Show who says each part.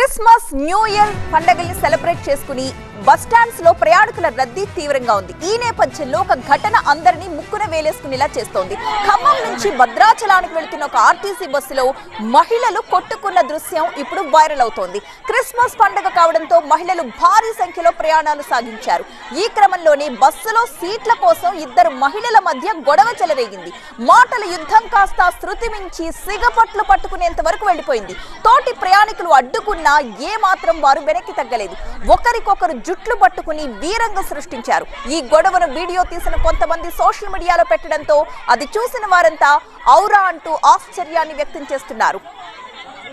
Speaker 1: Christmas new year పండగల్ని celebrate చేసుకుని bus స్టాండ్స్లో ప్రయాణికుల రద్దీ తీవ్రంగా ఉంది. ఈ నేపథ్యంలో ఒక ఘటన అందరినీ ముక్కున వేలేసుకునేలా చేస్తోంది. ఖమ్మం నుంచి భద్రాచలానికి వెళుతున్న ఒక ఆర్టీసీ బస్సులో మహిళలు కొట్టుకున్న దృశ్యం ఇప్పుడు వైరల్ అవుతోంది. క్రిస్మస్ పండగ కావడంతో మహిళలు భారీ సంఖ్యలో ప్రయాణాలు సాగించారు. ఈ క్రమంలోనే బస్సులో సీట్ల కోసం ఇద్దరు మహిళల మధ్య గొడవ చెలరేగింది. మాటల యుద్ధం కాస్త శృతి మించి సిగపట్లు పట్టుకునేంత వరకు వెళ్ళిపోయింది తోటి ప్రయాణికులు అడ్డుకున్నా ఏ మాత్రం వారు వెనక్కి తగ్గలేదు. ఒకరికొకరు జుట్లు పట్టుకుని వీరంగ సృష్టించారు. ఈ గొడవను వీడియో తీసిన కొంతమంది సోషల్ మీడియాలో పెట్టడంతో అది చూసిన వారంతా ఔరా అంటూ ఆశ్చర్యాన్ని వ్యక్తం చేస్తున్నారు.